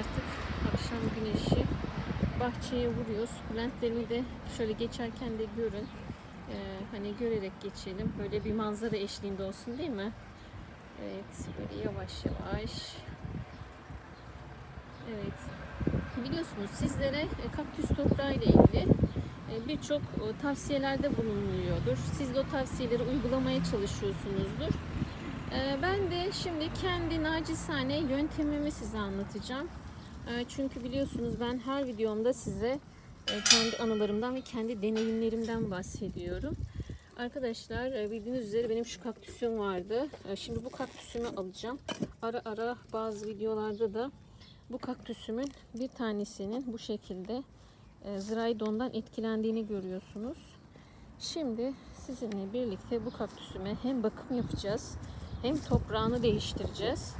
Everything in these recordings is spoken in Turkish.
artık akşam güneşi bahçeye vuruyor. Sukulentlerimi de şöyle geçerken de görün. Ee, hani görerek geçelim. Böyle bir manzara eşliğinde olsun değil mi? Evet, böyle yavaş yavaş. Evet. Biliyorsunuz sizlere e, kaktüs toprağı ile ilgili e, birçok e, tavsiyelerde bulunuluyordur. Siz de o tavsiyeleri uygulamaya çalışıyorsunuzdur. E, Ben de şimdi kendi nacizane yöntemimi size anlatacağım. E, Çünkü biliyorsunuz ben her videomda size e, kendi anılarımdan ve kendi deneyimlerimden bahsediyorum. Arkadaşlar e, bildiğiniz üzere benim şu kaktüsüm vardı. E, Şimdi bu kaktüsümü alacağım. Ara ara bazı videolarda da bu kaktüsümün bir tanesinin bu şekilde ziraydondan etkilendiğini görüyorsunuz. Şimdi sizinle birlikte bu kaktüsüme hem bakım yapacağız hem toprağını değiştireceğiz.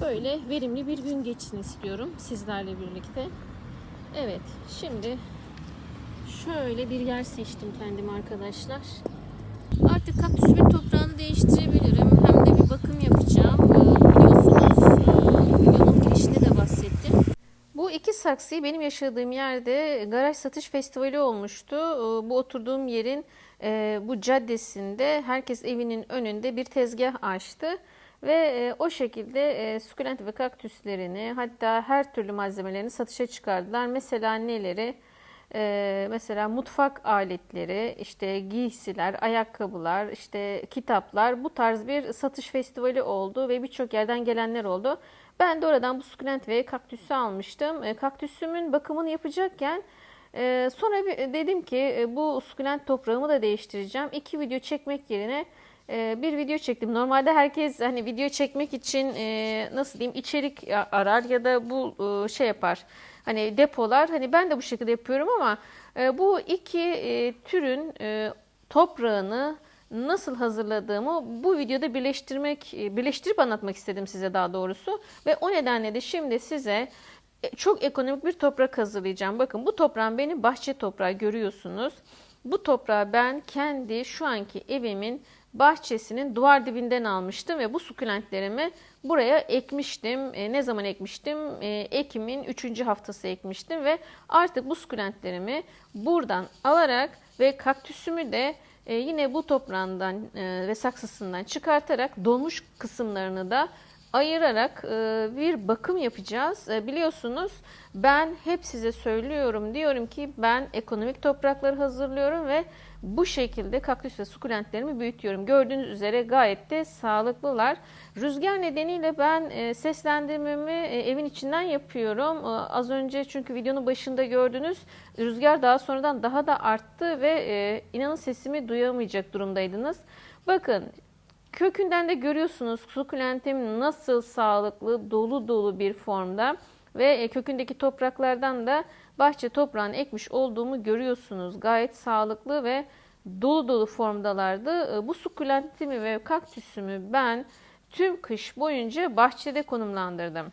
Böyle verimli bir gün geçsin istiyorum sizlerle birlikte. Evet, şimdi şöyle bir yer seçtim kendime arkadaşlar. Artık kaktüsümün toprağını değiştirebilirim. Hem de bir bakım yapacağım. Ee, Biliyorsunuz videonun girişinde de bahsettim. Bu iki saksıyı benim yaşadığım yerde garaj satış festivali olmuştu. Ee, Bu oturduğum yerin e, bu caddesinde herkes evinin önünde bir tezgah açtı. Ve e, o şekilde e, sukulent ve kaktüslerini hatta her türlü malzemelerini satışa çıkardılar. Mesela neleri? Ee, mesela mutfak aletleri, işte giysiler, ayakkabılar, işte kitaplar bu tarz bir satış festivali oldu ve birçok yerden gelenler oldu. Ben de oradan bu sukulent ve kaktüsü almıştım. E, kaktüsümün bakımını yapacakken e, sonra bir, dedim ki e, bu sukulent toprağımı da değiştireceğim. İki video çekmek yerine e, bir video çektim. Normalde herkes hani video çekmek için e, nasıl diyeyim içerik arar ya da bu e, şey yapar. Hani depolar. Hani ben de bu şekilde yapıyorum ama e, bu iki türün toprağını nasıl hazırladığımı bu videoda birleştirmek, birleştirip anlatmak istedim size daha doğrusu. Ve o nedenle de şimdi size çok ekonomik bir toprak hazırlayacağım. Bakın bu toprağım benim bahçe toprağı görüyorsunuz. Bu toprağı ben kendi şu anki evimin bahçesinin duvar dibinden almıştım ve bu sukulentlerimi buraya ekmiştim. E, ne zaman ekmiştim? E, Ekim'in 3. haftası ekmiştim ve artık bu sukulentlerimi buradan alarak ve kaktüsümü de e, yine bu toprağından e, ve saksısından çıkartarak donmuş kısımlarını da ayırarak e, bir bakım yapacağız. E, biliyorsunuz ben hep size söylüyorum diyorum ki ben ekonomik toprakları hazırlıyorum ve bu şekilde kaktüs ve sukulentlerimi büyütüyorum. Gördüğünüz üzere gayet de sağlıklılar. Rüzgar nedeniyle ben e, seslendirmemi e, evin içinden yapıyorum. E, az önce çünkü videonun başında gördünüz rüzgar daha sonradan daha da arttı ve inanın sesimi duyamayacak durumdaydınız. Bakın kökünden de görüyorsunuz sukulentim nasıl sağlıklı dolu dolu bir formda ve kökündeki topraklardan da bahçe toprağını ekmiş olduğumu görüyorsunuz. Gayet sağlıklı ve dolu dolu formdalardı. E, Bu sukulentimi ve kaktüsümü ben tüm kış boyunca bahçede konumlandırdım.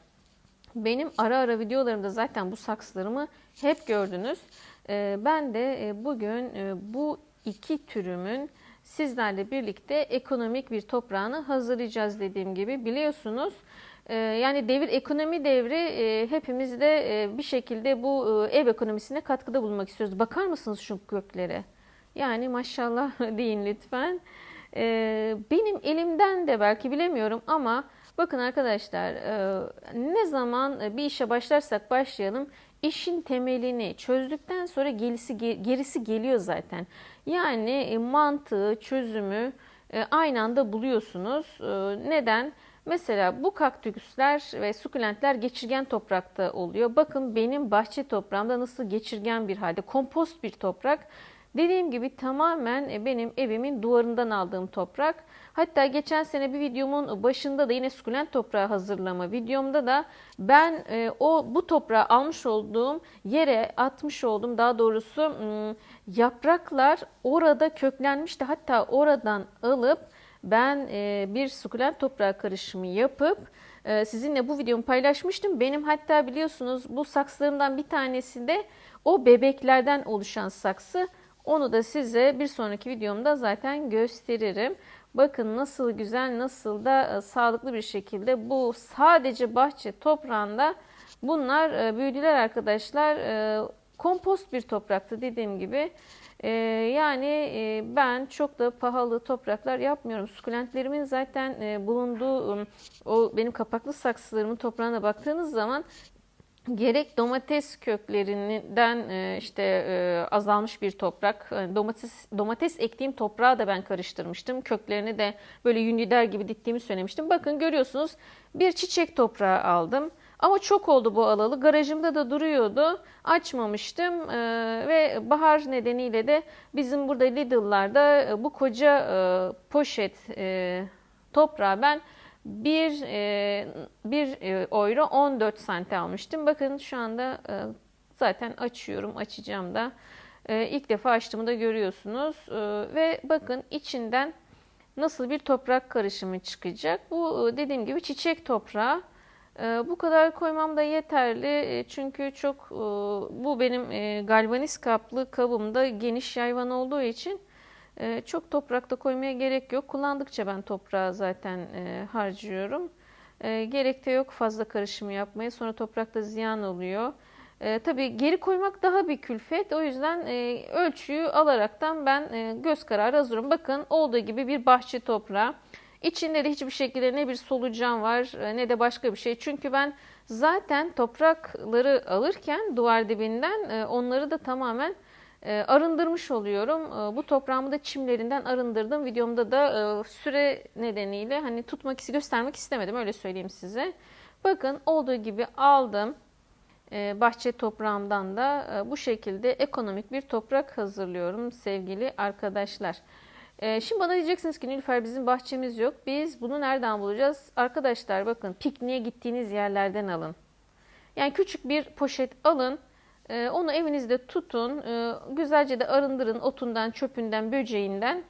Benim ara ara videolarımda zaten bu saksılarımı hep gördünüz. E, Ben de e, bugün bu iki türümün sizlerle birlikte ekonomik bir toprağını hazırlayacağız dediğim gibi biliyorsunuz. Ee, Yani devir ekonomi devri e, hepimiz de e, bir şekilde bu e, ev ekonomisine katkıda bulunmak istiyoruz. Bakar mısınız şu köklere? Yani maşallah deyin lütfen. Ee, Benim elimden de belki bilemiyorum ama bakın arkadaşlar ne zaman bir işe başlarsak başlayalım işin temelini çözdükten sonra gerisi, gerisi geliyor zaten. Yani mantığı, çözümü aynı anda buluyorsunuz. Neden? Mesela bu kaktüsler ve sukulentler geçirgen toprakta oluyor. Bakın benim bahçe toprağımda nasıl geçirgen bir halde. Kompost bir toprak. Dediğim gibi tamamen benim evimin duvarından aldığım toprak. Hatta geçen sene bir videomun başında da yine sukulent toprağı hazırlama videomda da ben e, o bu toprağı almış olduğum yere atmış olduğum daha doğrusu yapraklar orada köklenmişti. Hatta oradan alıp ben e, bir sukulent toprağı karışımı yapıp e, sizinle bu videomu paylaşmıştım. Benim hatta biliyorsunuz bu saksılarımdan bir tanesi de o bebeklerden oluşan saksı. Onu da size bir sonraki videomda zaten gösteririm. Bakın nasıl güzel, nasıl da e, sağlıklı bir şekilde bu sadece bahçe toprağında Bunlar büyüdüler arkadaşlar. Kompost bir topraktı dediğim gibi. E, yani e, ben çok da pahalı topraklar yapmıyorum. Sukulentlerimin zaten e, bulunduğu um, o benim kapaklı saksılarımın toprağına baktığınız zaman gerek domates köklerinden e, işte e, azalmış bir toprak, e, domates domates ektiğim toprağı da ben karıştırmıştım. Köklerini de böyle yünlider gibi diktiğimi söylemiştim. Bakın görüyorsunuz bir çiçek toprağı aldım. Ama çok oldu bu alalı. Garajımda da duruyordu. Açmamıştım ve bahar nedeniyle de bizim burada Lidl'larda bu koca poşet toprağı ben 1 1 euro 14 sente almıştım. Bakın şu anda e, zaten açıyorum. Açacağım da. E, ilk defa açtığımı da görüyorsunuz. E, ve bakın içinden nasıl bir toprak karışımı çıkacak. Bu dediğim gibi çiçek toprağı. Bu kadar koymam da yeterli çünkü çok bu benim galvaniz kaplı kabımda geniş yayvan olduğu için ee, çok toprakta koymaya gerek yok. Kullandıkça ben toprağı zaten e, harcıyorum. E, gerek de yok fazla karışımı yapmaya. Sonra toprakta ziyan oluyor. E, tabii geri koymak daha bir külfet. O yüzden e, ölçüyü alaraktan ben e, göz kararı hazırım. Bakın olduğu gibi bir bahçe toprağı. İçinde de hiçbir şekilde ne bir solucan var e, ne de başka bir şey. Çünkü ben zaten toprakları alırken duvar dibinden e, onları da tamamen e, arındırmış oluyorum. Bu toprağımı da çimlerinden arındırdım. Videomda da süre nedeniyle hani tutmak göstermek istemedim öyle söyleyeyim size. Bakın olduğu gibi aldım. Bahçe toprağımdan da bu şekilde ekonomik bir toprak hazırlıyorum sevgili arkadaşlar. Şimdi bana diyeceksiniz ki Nilüfer bizim bahçemiz yok. Biz bunu nereden bulacağız? Arkadaşlar bakın pikniğe gittiğiniz yerlerden alın. Yani küçük bir poşet alın. Ee, onu evinizde tutun, ee, güzelce de arındırın otundan, çöpünden, böceğinden.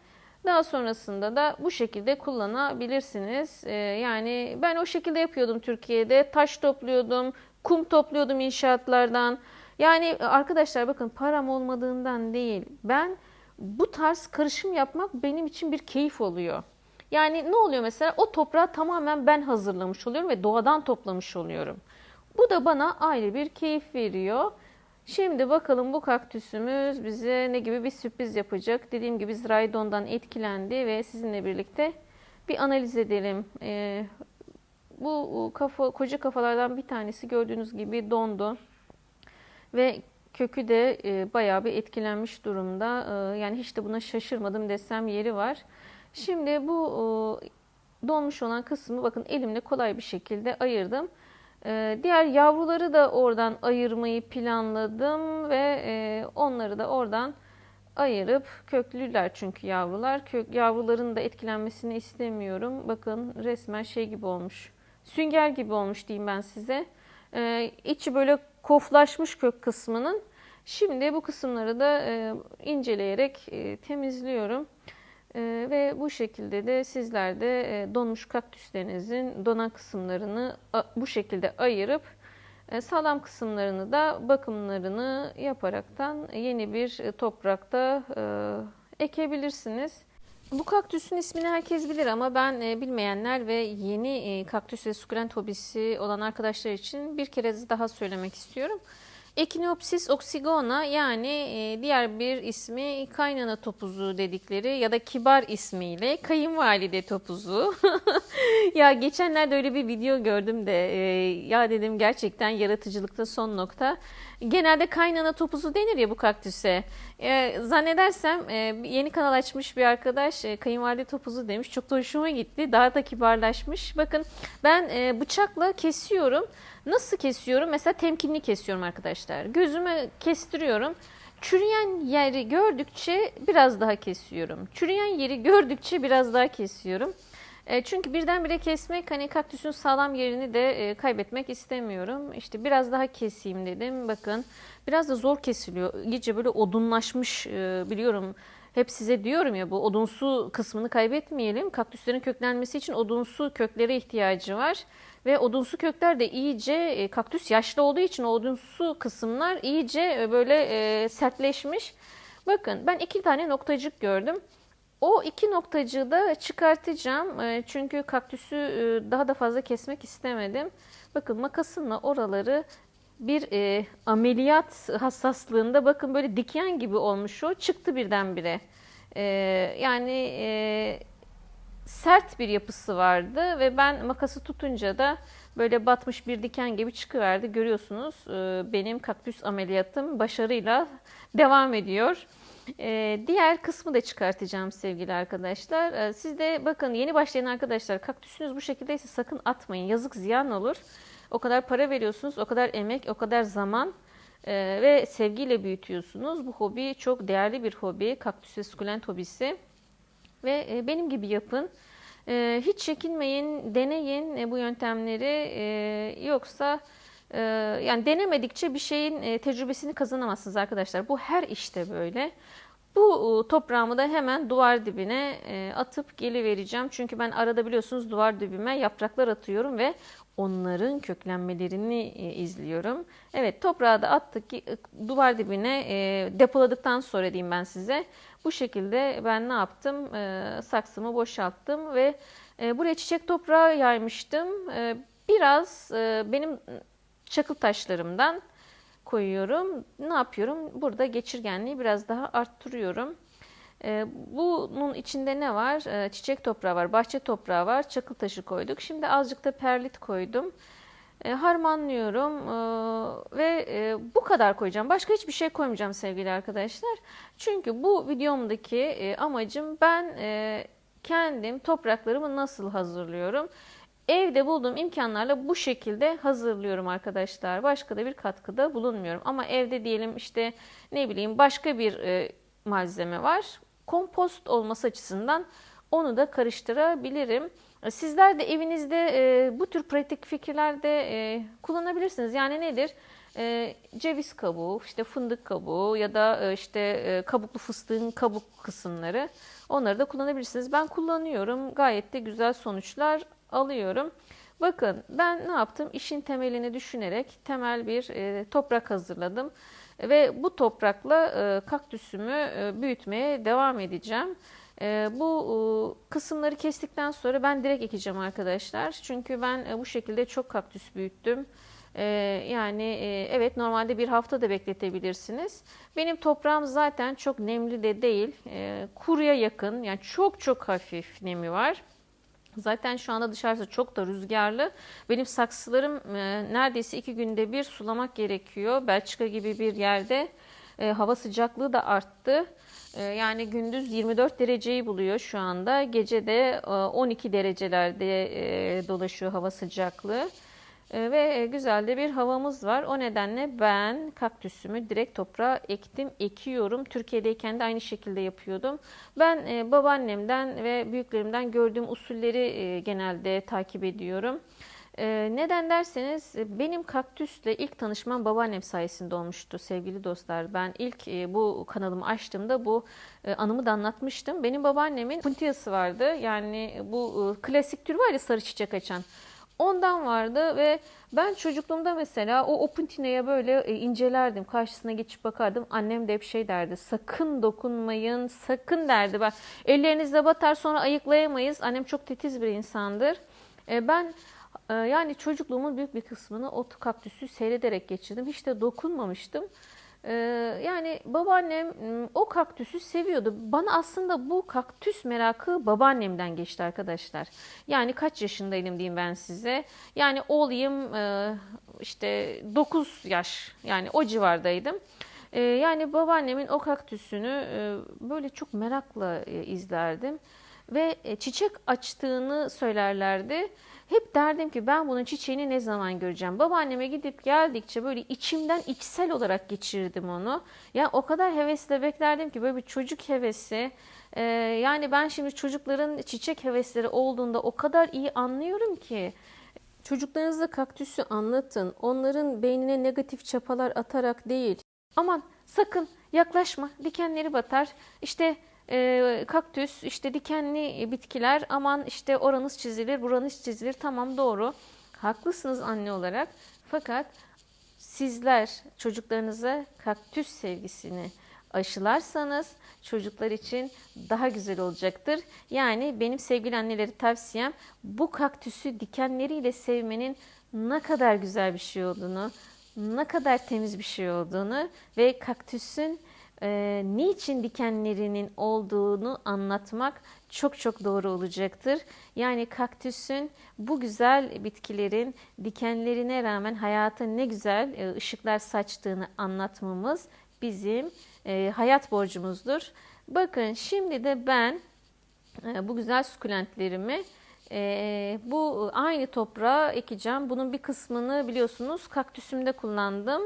Daha sonrasında da bu şekilde kullanabilirsiniz. Ee, yani ben o şekilde yapıyordum Türkiye'de. Taş topluyordum, kum topluyordum inşaatlardan. Yani arkadaşlar bakın param olmadığından değil. Ben bu tarz karışım yapmak benim için bir keyif oluyor. Yani ne oluyor mesela? O toprağı tamamen ben hazırlamış oluyorum ve doğadan toplamış oluyorum. Bu da bana ayrı bir keyif veriyor. Şimdi bakalım bu kaktüsümüz bize ne gibi bir sürpriz yapacak. Dediğim gibi Zraydon'dan etkilendi ve sizinle birlikte bir analiz edelim. Ee, bu kafa, koca kafalardan bir tanesi gördüğünüz gibi dondu. Ve kökü de e, bayağı bir etkilenmiş durumda. E, yani hiç de buna şaşırmadım desem yeri var. Şimdi bu e, donmuş olan kısmı bakın elimle kolay bir şekilde ayırdım. Ee, diğer yavruları da oradan ayırmayı planladım ve e, onları da oradan ayırıp köklüler çünkü yavrular. Kök, yavruların da etkilenmesini istemiyorum. Bakın resmen şey gibi olmuş. Sünger gibi olmuş diyeyim ben size. Ee, içi böyle koflaşmış kök kısmının. Şimdi bu kısımları da e, inceleyerek e, temizliyorum. Ee, ve bu şekilde de sizler de e, donmuş kaktüslerinizin donan kısımlarını bu şekilde ayırıp e, sağlam kısımlarını da bakımlarını yaparaktan yeni bir e, toprakta ekebilirsiniz. Bu kaktüsün ismini herkes bilir ama ben bilmeyenler ve yeni kaktüs ve sukulent hobisi olan arkadaşlar için bir kere daha söylemek istiyorum. Echinopsis oxygona yani e, diğer bir ismi kaynana topuzu dedikleri ya da kibar ismiyle kayınvalide topuzu. ya geçenlerde öyle bir video gördüm de e, ya dedim gerçekten yaratıcılıkta son nokta. Genelde kaynana topuzu denir ya bu kaktüse. E, zannedersem yeni kanal açmış bir arkadaş kayınvalide topuzu demiş. Çok da hoşuma gitti. Daha da kibarlaşmış. Bakın ben bıçakla kesiyorum. Nasıl kesiyorum? Mesela temkinli kesiyorum arkadaşlar. Gözümü kestiriyorum. Çürüyen yeri gördükçe biraz daha kesiyorum. Çürüyen yeri gördükçe biraz daha kesiyorum. E, çünkü birdenbire kesmek hani kaktüsün sağlam yerini de e, kaybetmek istemiyorum. İşte biraz daha keseyim dedim. Bakın biraz da zor kesiliyor. İyice böyle odunlaşmış e, biliyorum. Hep size diyorum ya bu odunsu kısmını kaybetmeyelim. Kaktüslerin köklenmesi için odunsu köklere ihtiyacı var. Ve odunsu kökler de iyice e, kaktüs yaşlı olduğu için odunsu kısımlar iyice e, böyle e, sertleşmiş. Bakın ben iki tane noktacık gördüm. O iki noktacığı da çıkartacağım. çünkü kaktüsü daha da fazla kesmek istemedim. Bakın makasımla oraları bir e, ameliyat hassaslığında bakın böyle diken gibi olmuş o çıktı birdenbire. E, yani e, sert bir yapısı vardı ve ben makası tutunca da böyle batmış bir diken gibi çıkıverdi. Görüyorsunuz e, benim kaktüs ameliyatım başarıyla devam ediyor. E, diğer kısmı da çıkartacağım sevgili arkadaşlar. E, siz de bakın yeni başlayan arkadaşlar kaktüsünüz bu şekildeyse sakın atmayın. Yazık ziyan olur. O kadar para veriyorsunuz, o kadar emek, o kadar zaman e, ve sevgiyle büyütüyorsunuz. Bu hobi çok değerli bir hobi. Kaktüs ve sukulent hobisi. Ve e, benim gibi yapın. E, hiç çekinmeyin, deneyin bu yöntemleri. Yoksa yani denemedikçe bir şeyin tecrübesini kazanamazsınız arkadaşlar. Bu her işte böyle. Bu toprağımı da hemen duvar dibine atıp gelivereceğim. Çünkü ben arada biliyorsunuz duvar dibime yapraklar atıyorum ve onların köklenmelerini e, izliyorum. Evet toprağı da attık ki duvar dibine e, depoladıktan sonra diyeyim ben size. Bu şekilde ben ne yaptım? E, saksımı boşalttım ve buraya çiçek toprağı yaymıştım. Biraz benim çakıl taşlarımdan koyuyorum. Ne yapıyorum? Burada geçirgenliği biraz daha arttırıyorum. E, bunun içinde ne var? E, çiçek toprağı var, bahçe toprağı var, çakıl taşı koyduk. Şimdi azıcık da perlit koydum. E, harmanlıyorum ve e, bu kadar koyacağım. Başka hiçbir şey koymayacağım sevgili arkadaşlar. Çünkü bu videomdaki e, amacım ben e, kendim topraklarımı nasıl hazırlıyorum? Evde bulduğum imkanlarla bu şekilde hazırlıyorum arkadaşlar. Başka da bir katkıda bulunmuyorum. Ama evde diyelim işte ne bileyim başka bir malzeme var. Kompost olması açısından onu da karıştırabilirim. Sizler de evinizde e, bu tür pratik fikirlerde e, kullanabilirsiniz. Yani nedir? E, ceviz kabuğu, işte fındık kabuğu ya da e, işte e, kabuklu fıstığın kabuk kısımları onları da kullanabilirsiniz. Ben kullanıyorum. Gayet de güzel sonuçlar alıyorum. Bakın ben ne yaptım? İşin temelini düşünerek temel bir e, toprak hazırladım. Ve bu toprakla e, kaktüsümü e, büyütmeye devam edeceğim. E, bu kısımları kestikten sonra ben direkt ekeceğim arkadaşlar. Çünkü ben bu şekilde çok kaktüs büyüttüm. Yani evet normalde bir hafta da bekletebilirsiniz. Benim toprağım zaten çok nemli de değil. Kuruya yakın yani çok çok hafif nemi var. Zaten şu anda dışarısı çok da rüzgarlı. Benim saksılarım e, neredeyse iki günde bir sulamak gerekiyor. Belçika gibi bir yerde e, hava sıcaklığı da arttı. E, yani gündüz 24 dereceyi buluyor şu anda. Gece de e, 12 derecelerde e, dolaşıyor hava sıcaklığı. E, ve güzel de bir havamız var. O nedenle ben kaktüsümü direkt toprağa ektim, ekiyorum. Türkiye'deyken de aynı şekilde yapıyordum. Ben e, babaannemden ve büyüklerimden gördüğüm usulleri e, genelde takip ediyorum. Neden derseniz benim kaktüsle ilk tanışmam babaannem sayesinde olmuştu sevgili dostlar. Ben ilk bu kanalımı açtığımda bu anımı da anlatmıştım. Benim babaannemin puntiyası vardı. Yani bu klasik tür var ya sarı çiçek açan. Ondan vardı ve ben çocukluğumda mesela o opuntineye böyle e, incelerdim. Karşısına geçip bakardım. Annem de hep şey derdi. Sakın dokunmayın, sakın derdi. Bak ellerinizde batar sonra ayıklayamayız. Annem çok titiz bir insandır. E, ben e, yani çocukluğumun büyük bir kısmını o kaktüsü seyrederek geçirdim. Hiç de dokunmamıştım. Ee, yani babaannem o kaktüsü seviyordu. Bana aslında bu kaktüs merakı babaannemden geçti arkadaşlar. Yani kaç yaşındaydım diyeyim ben size. Yani olayım işte 9 yaş yani o civardaydım. Ee, yani babaannemin o kaktüsünü böyle çok merakla izlerdim. Ve e, çiçek açtığını söylerlerdi. Hep derdim ki ben bunun çiçeğini ne zaman göreceğim? Babaanneme gidip geldikçe böyle içimden içsel olarak geçirdim onu. Ya o kadar hevesle beklerdim ki böyle bir çocuk hevesi. Ee, yani ben şimdi çocukların çiçek hevesleri olduğunda o kadar iyi anlıyorum ki. Çocuklarınızla kaktüsü anlatın. Onların beynine negatif çapalar atarak değil. Aman sakın yaklaşma dikenleri batar. İşte e, kaktüs, işte dikenli bitkiler aman işte oranız çizilir, buranız çizilir. Tamam doğru. Haklısınız anne olarak. Fakat sizler çocuklarınıza kaktüs sevgisini aşılarsanız çocuklar için daha güzel olacaktır. Yani benim sevgili anneleri tavsiyem bu kaktüsü dikenleriyle sevmenin ne kadar güzel bir şey olduğunu, ne kadar temiz bir şey olduğunu ve kaktüsün e, niçin dikenlerinin olduğunu anlatmak çok çok doğru olacaktır. Yani kaktüsün bu güzel bitkilerin dikenlerine rağmen hayata ne güzel e, ışıklar saçtığını anlatmamız bizim e, hayat borcumuzdur. Bakın şimdi de ben e, bu güzel sukulentlerimi e, bu aynı toprağa ekeceğim. Bunun bir kısmını biliyorsunuz kaktüsümde kullandım.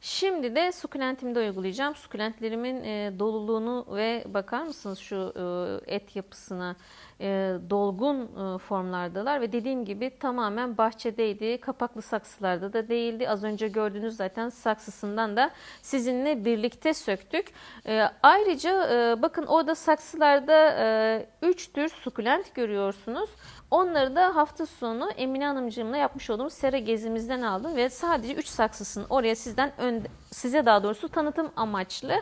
Şimdi de sukulentimde uygulayacağım. Sukulentlerimin e, doluluğunu ve bakar mısınız şu e, et yapısına e, dolgun e, formlardalar ve dediğim gibi tamamen bahçedeydi. Kapaklı saksılarda da değildi. Az önce gördüğünüz zaten saksısından da sizinle birlikte söktük. E, ayrıca e, bakın orada saksılarda 3 tür sukulent görüyorsunuz. Onları da hafta sonu Emine Hanımcığımla yapmış olduğumuz sera gezimizden aldım ve sadece 3 saksısını oraya sizden ön, size daha doğrusu tanıtım amaçlı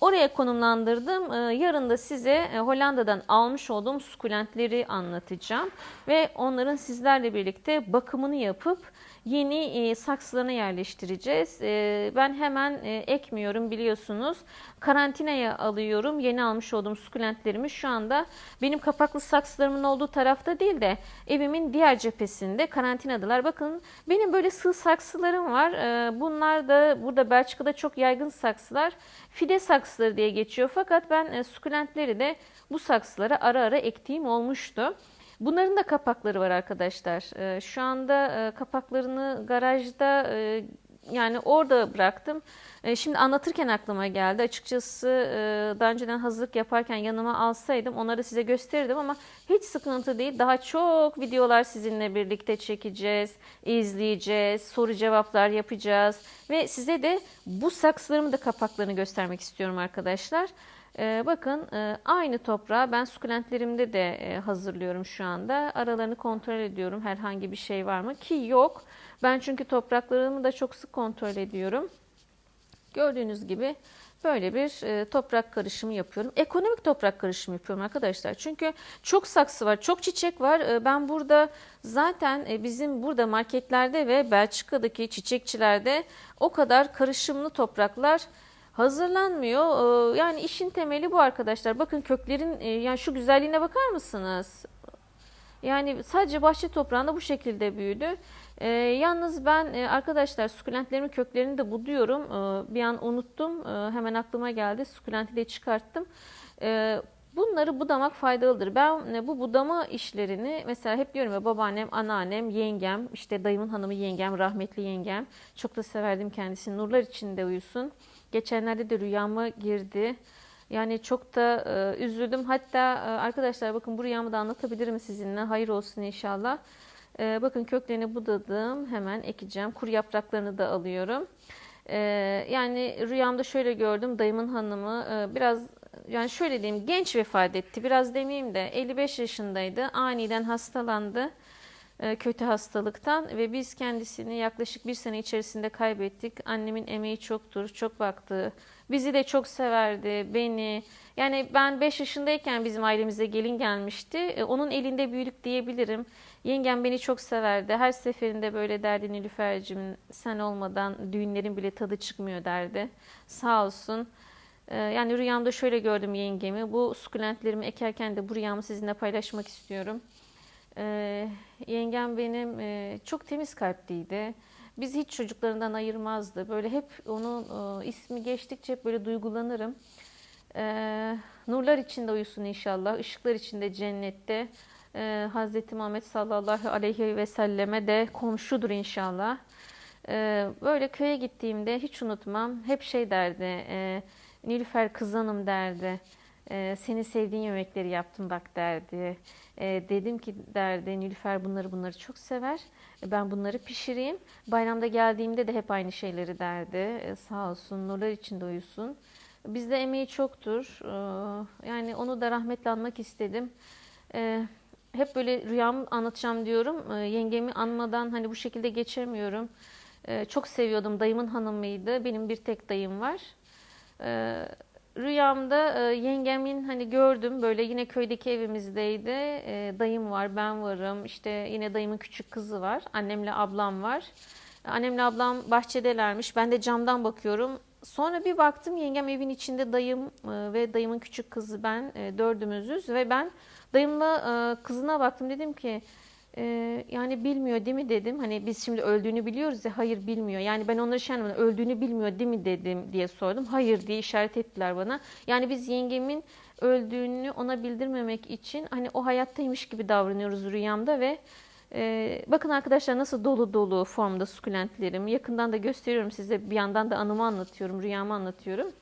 oraya konumlandırdım. Ee, yarın da size e, Hollanda'dan almış olduğum sukulentleri anlatacağım ve onların sizlerle birlikte bakımını yapıp yeni e, saksılarına yerleştireceğiz. E, ben hemen e, ekmiyorum biliyorsunuz. Karantinaya alıyorum. Yeni almış olduğum sukulentlerimi şu anda benim kapaklı saksılarımın olduğu tarafta değil de evimin diğer cephesinde karantinadalar. Bakın benim böyle sığ saksılarım var. E, bunlar da burada Belçika'da çok yaygın saksılar. Fide saksıları diye geçiyor. Fakat ben e, sukulentleri de bu saksılara ara ara ektiğim olmuştu. Bunların da kapakları var arkadaşlar. Ee, şu anda e, kapaklarını garajda e, yani orada bıraktım. E, şimdi anlatırken aklıma geldi. Açıkçası daha önceden hazırlık yaparken yanıma alsaydım onları size gösterirdim ama hiç sıkıntı değil. Daha çok videolar sizinle birlikte çekeceğiz, izleyeceğiz, soru cevaplar yapacağız ve size de bu saksılarımın da kapaklarını göstermek istiyorum arkadaşlar. Ee, bakın e, aynı toprağı ben sukulentlerimde de e, hazırlıyorum şu anda. Aralarını kontrol ediyorum herhangi bir şey var mı ki yok. Ben çünkü topraklarımı da çok sık kontrol ediyorum. Gördüğünüz gibi böyle bir e, toprak karışımı yapıyorum. Ekonomik toprak karışımı yapıyorum arkadaşlar. Çünkü çok saksı var, çok çiçek var. ben burada zaten bizim burada marketlerde ve Belçika'daki çiçekçilerde o kadar karışımlı topraklar hazırlanmıyor. Ee, yani işin temeli bu arkadaşlar. Bakın köklerin e, yani şu güzelliğine bakar mısınız? Yani sadece bahçe toprağında bu şekilde büyüdü. Ee, yalnız ben e, arkadaşlar sukulentlerimin köklerini de buduyorum. Ee, bir an unuttum. hemen aklıma geldi. Sukulenti de çıkarttım. bunları budamak faydalıdır. Ben e, bu budama işlerini mesela hep diyorum ya babaannem, anneannem, yengem, işte dayımın hanımı yengem, rahmetli yengem. Çok da severdim kendisini. Nurlar içinde uyusun. Geçenlerde de rüyama girdi. Yani çok da e, üzüldüm. Hatta e, arkadaşlar bakın bu rüyamı da anlatabilirim sizinle. Hayır olsun inşallah. E, bakın köklerini budadım. Hemen ekeceğim. Kuru yapraklarını da alıyorum. E, yani rüyamda şöyle gördüm. Dayımın hanımı e, biraz yani şöyle diyeyim genç vefat etti. Biraz demeyeyim de 55 yaşındaydı. Aniden hastalandı. E, kötü hastalıktan ve biz kendisini yaklaşık bir sene içerisinde kaybettik. Annemin emeği çoktur, çok baktı. Bizi de çok severdi, beni. Yani ben 5 yaşındayken bizim ailemize gelin gelmişti. E, onun elinde büyüdük diyebilirim. Yengem beni çok severdi. Her seferinde böyle derdi Nilüfer'cim sen olmadan düğünlerin bile tadı çıkmıyor derdi. Sağ olsun. E, yani rüyamda şöyle gördüm yengemi. Bu sukulentlerimi ekerken de bu rüyamı sizinle paylaşmak istiyorum. Ee, yengem benim e, çok temiz kalpliydi. Biz hiç çocuklarından ayırmazdı. Böyle hep onun e, ismi geçtikçe hep böyle duygulanırım. Ee, nurlar içinde uyusun inşallah. Işıklar içinde cennette. Ee, Hazreti Muhammed sallallahu aleyhi ve selleme de komşudur inşallah. Böyle köye gittiğimde hiç unutmam. Hep şey derdi. E, Nilüfer kızanım derdi. E, seni sevdiğin yemekleri yaptım bak derdi. E, dedim ki derdi Nilüfer bunları bunları çok sever. E, ben bunları pişireyim. Bayramda geldiğimde de hep aynı şeyleri derdi. E, sağ olsun nurlar içinde uyusun. Bizde emeği çoktur. E, yani onu da rahmetle anmak istedim. E, hep böyle rüyamı anlatacağım diyorum. E, yengemi anmadan hani bu şekilde geçemiyorum. E, çok seviyordum. Dayımın hanımıydı. Benim bir tek dayım var. E, rüyamda e, yengemin hani gördüm böyle yine köydeki evimizdeydi. E, dayım var, ben varım. İşte yine dayımın küçük kızı var. Annemle ablam var. Annemle ablam bahçedelermiş. Ben de camdan bakıyorum. Sonra bir baktım yengem evin içinde dayım e, ve dayımın küçük kızı ben e, dördümüzüz ve ben dayımla e, kızına baktım dedim ki e, yani bilmiyor değil mi dedim. Hani biz şimdi öldüğünü biliyoruz ya hayır bilmiyor. Yani ben onları şey anlamadım öldüğünü bilmiyor değil mi dedim diye sordum. Hayır diye işaret ettiler bana. Yani biz yengemin öldüğünü ona bildirmemek için hani o hayattaymış gibi davranıyoruz rüyamda ve ee, bakın arkadaşlar nasıl dolu dolu formda sukulentlerim. Yakından da gösteriyorum size. Bir yandan da anımı anlatıyorum, rüyamı anlatıyorum.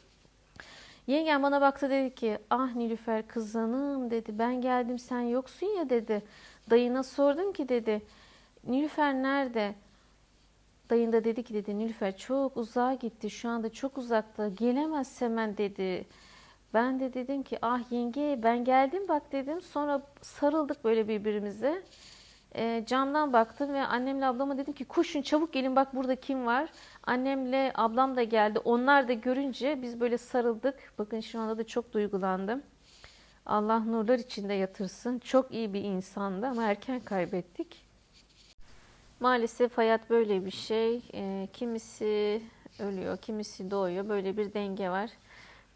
Yengem bana baktı dedi ki ah Nilüfer kızanım dedi ben geldim sen yoksun ya dedi. Dayına sordum ki dedi Nilüfer nerede? Dayın da dedi ki dedi Nilüfer çok uzağa gitti şu anda çok uzakta gelemez hemen dedi. Ben de dedim ki ah yenge ben geldim bak dedim sonra sarıldık böyle birbirimize. E, camdan baktım ve annemle ablama dedim ki koşun çabuk gelin bak burada kim var. Annemle ablam da geldi. Onlar da görünce biz böyle sarıldık. Bakın şu anda da çok duygulandım. Allah nurlar içinde yatırsın. Çok iyi bir insandı ama erken kaybettik. Maalesef hayat böyle bir şey. E, kimisi ölüyor, kimisi doğuyor. Böyle bir denge var.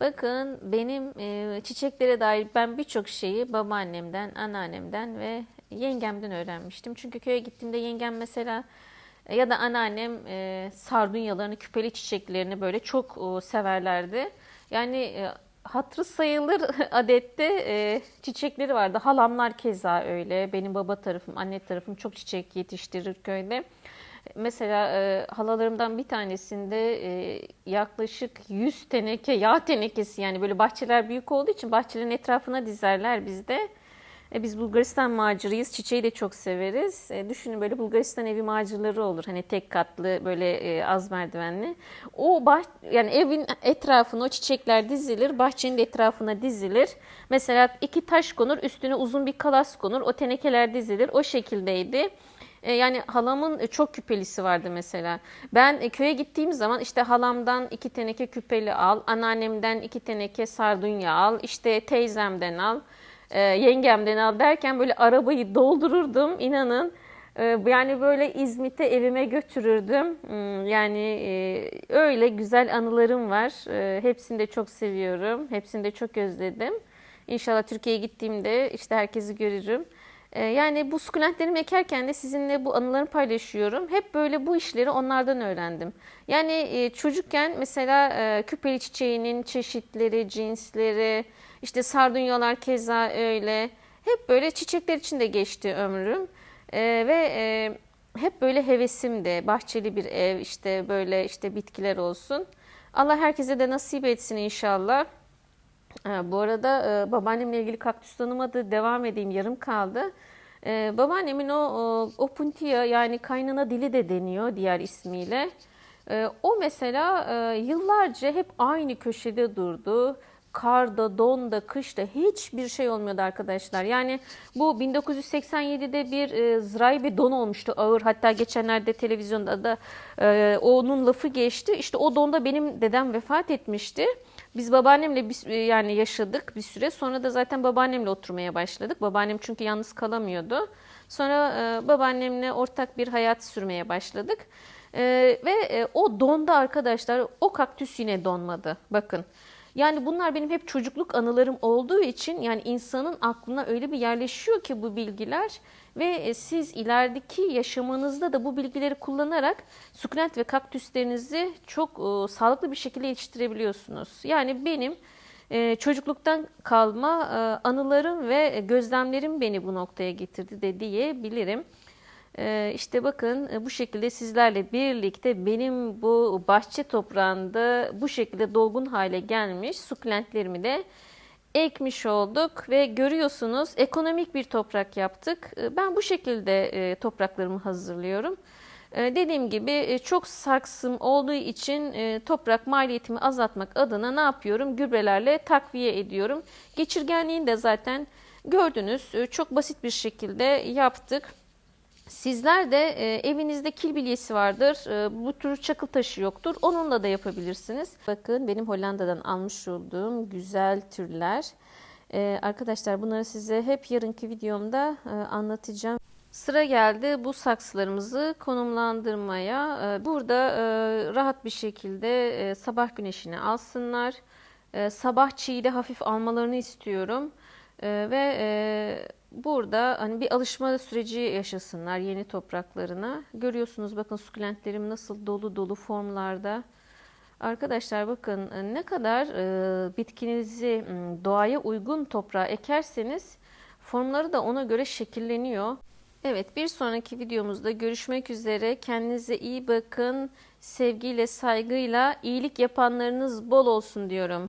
Bakın benim e, çiçeklere dair ben birçok şeyi babaannemden, anneannemden ve yengemden öğrenmiştim. Çünkü köye gittiğimde yengem mesela e, ya da anneannem e, sardunyalarını, küpeli çiçeklerini böyle çok e, severlerdi. Yani e, hatırı sayılır adette e, çiçekleri vardı. Halamlar keza öyle. Benim baba tarafım, anne tarafım çok çiçek yetiştirir köyde. Mesela e, halalarımdan bir tanesinde e, yaklaşık 100 teneke yağ tenekesi yani böyle bahçeler büyük olduğu için bahçelerin etrafına dizerler bizde. E, biz Bulgaristan macırıyız. Çiçeği de çok severiz. E, düşünün böyle Bulgaristan evi macırları olur. Hani tek katlı böyle e, az merdivenli. O bah yani evin etrafına o çiçekler dizilir. Bahçenin de etrafına dizilir. Mesela iki taş konur, üstüne uzun bir kalas konur. O tenekeler dizilir. O şekildeydi. E, yani halamın çok küpelisi vardı mesela. Ben e, köye gittiğim zaman işte halamdan iki teneke küpeli al, anneannemden iki teneke sardunya al, işte teyzemden al e, yengemden al derken böyle arabayı doldururdum inanın. E, yani böyle İzmit'e evime götürürdüm. Hmm, yani e, öyle güzel anılarım var. E, hepsini de çok seviyorum. Hepsini de çok özledim. İnşallah Türkiye'ye gittiğimde işte herkesi görürüm. Yani bu sukulentlerimi ekerken de sizinle bu anılarımı paylaşıyorum. Hep böyle bu işleri onlardan öğrendim. Yani çocukken mesela küpeli çiçeğinin çeşitleri, cinsleri, işte sardunyalar keza öyle. Hep böyle çiçekler içinde geçti ömrüm. E, ve e, hep böyle hevesimdi. Bahçeli bir ev, işte böyle işte bitkiler olsun. Allah herkese de nasip etsin inşallah. Ha, bu arada e, babaannemle ilgili kaktüs tanımadı. Devam edeyim yarım kaldı. E, babaannemin o, o opuntia yani kaynana dili de deniyor diğer ismiyle. E, o mesela e, yıllarca hep aynı köşede durdu karda, donda, kışta hiçbir şey olmuyordu arkadaşlar. Yani bu 1987'de bir e, zirai bir don olmuştu ağır. Hatta geçenlerde televizyonda da e, onun lafı geçti. İşte o donda benim dedem vefat etmişti. Biz babaannemle bir, e, yani yaşadık bir süre. Sonra da zaten babaannemle oturmaya başladık. Babaannem çünkü yalnız kalamıyordu. Sonra e, babaannemle ortak bir hayat sürmeye başladık. E, ve e, o donda arkadaşlar o kaktüs yine donmadı. Bakın. Yani bunlar benim hep çocukluk anılarım olduğu için yani insanın aklına öyle bir yerleşiyor ki bu bilgiler ve e, siz ilerideki yaşamınızda da bu bilgileri kullanarak sukulent ve kaktüslerinizi çok e, sağlıklı bir şekilde yetiştirebiliyorsunuz. Yani benim e, çocukluktan kalma e, anılarım ve gözlemlerim beni bu noktaya getirdi de diyebilirim. Ee, işte bakın e, bu şekilde sizlerle birlikte benim bu bahçe toprağında bu şekilde dolgun hale gelmiş sukulentlerimi de ekmiş olduk ve görüyorsunuz ekonomik bir toprak yaptık. Ee, ben bu şekilde e, topraklarımı hazırlıyorum. Ee, dediğim gibi e, çok saksım olduğu için toprak maliyetimi azaltmak adına ne yapıyorum? Gübrelerle takviye ediyorum. Geçirgenliğini de zaten gördünüz çok basit bir şekilde yaptık. Sizler de e, evinizde kil bilyesi vardır. E, bu tür çakıl taşı yoktur. Onunla da yapabilirsiniz. Bakın benim Hollanda'dan almış olduğum güzel türler. E, arkadaşlar bunları size hep yarınki videomda e, anlatacağım. Sıra geldi bu saksılarımızı konumlandırmaya. E, burada e, rahat bir şekilde e, sabah güneşini alsınlar. E, sabah çiğ de hafif almalarını istiyorum. E, ve e, burada hani bir alışma süreci yaşasınlar yeni topraklarına. Görüyorsunuz bakın sukulentlerim nasıl dolu dolu formlarda. Arkadaşlar bakın e, ne kadar e, bitkinizi doğaya uygun toprağa ekerseniz formları da ona göre şekilleniyor. Evet bir sonraki videomuzda görüşmek üzere. Kendinize iyi bakın. Sevgiyle, saygıyla iyilik yapanlarınız bol olsun diyorum.